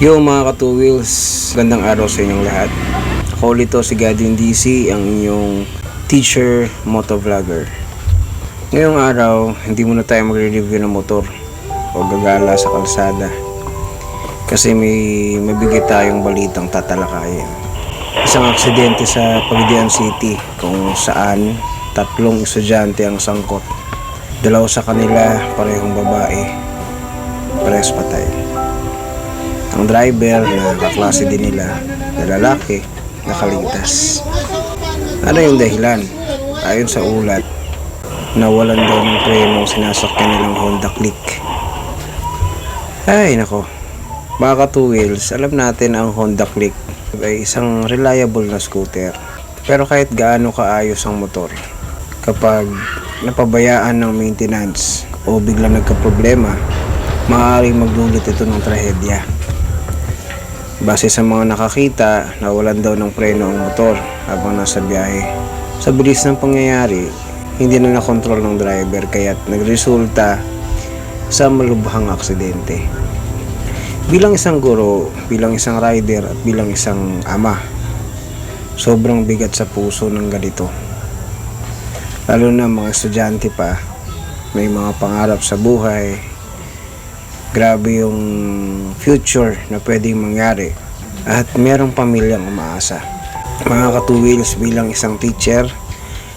Yo mga ka-two wheels, gandang araw sa inyong lahat. Ako ulit si Gadin DC, ang inyong teacher motovlogger. Ngayong araw, hindi muna tayo magre-review ng motor o gagala sa kalsada. Kasi may mabigat tayong balitang tatalakayin. Isang aksidente sa Pagdian City kung saan tatlong estudyante ang sangkot. Dalawa sa kanila, parehong babae, parehas patay. Ang driver na kaklase din nila na lalaki nakaligtas. Ano yung dahilan? Ayon sa ulat, nawalan daw ng preno sinasakyan nilang Honda Click. Ay nako, mga ka-two wheels, alam natin ang Honda Click ay isang reliable na scooter. Pero kahit gaano kaayos ang motor, kapag napabayaan ng maintenance o biglang nagka-problema, maaaring magdulot ito ng trahedya. Base sa mga nakakita, nawalan daw ng preno ang motor habang nasa biyahe. Sa bilis ng pangyayari, hindi na nakontrol ng driver kaya't nagresulta sa malubhang aksidente. Bilang isang guro, bilang isang rider at bilang isang ama, sobrang bigat sa puso ng ganito. Lalo na mga estudyante pa, may mga pangarap sa buhay, grabe yung future na pwedeng mangyari at merong pamilyang umaasa. Mga katuwils bilang isang teacher,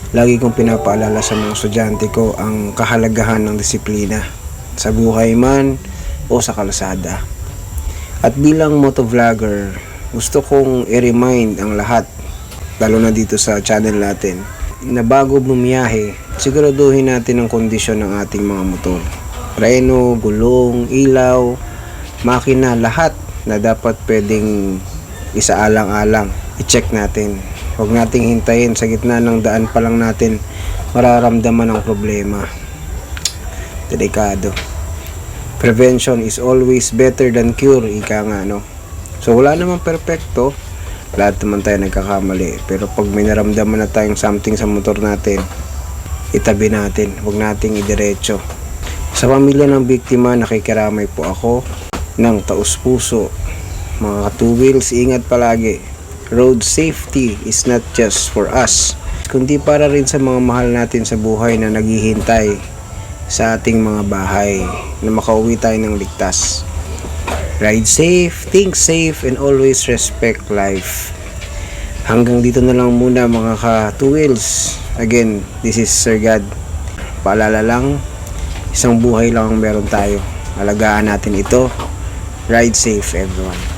lagi kong pinapaalala sa mga estudyante ko ang kahalagahan ng disiplina sa buhay man o sa kalsada. At bilang motovlogger, gusto kong i-remind ang lahat, lalo na dito sa channel natin, na bago bumiyahe, siguraduhin natin ang kondisyon ng ating mga motor preno, gulong, ilaw, makina, lahat na dapat pwedeng isaalang-alang. I-check natin. Huwag nating hintayin sa gitna ng daan pa lang natin mararamdaman ang problema. Delikado. Prevention is always better than cure, ika nga, no? So, wala namang perfecto. Lahat naman tayo nagkakamali. Pero pag may naramdaman na tayong something sa motor natin, itabi natin. Huwag nating idiretso. Sa pamilya ng biktima, nakikiramay po ako ng taus-puso. Mga two wheels, ingat palagi. Road safety is not just for us, kundi para rin sa mga mahal natin sa buhay na naghihintay sa ating mga bahay na makauwi tayo ng ligtas. Ride safe, think safe, and always respect life. Hanggang dito na lang muna mga ka two wheels. Again, this is Sir God. Paalala lang, isang buhay lang ang meron tayo. Alagaan natin ito. Ride safe everyone.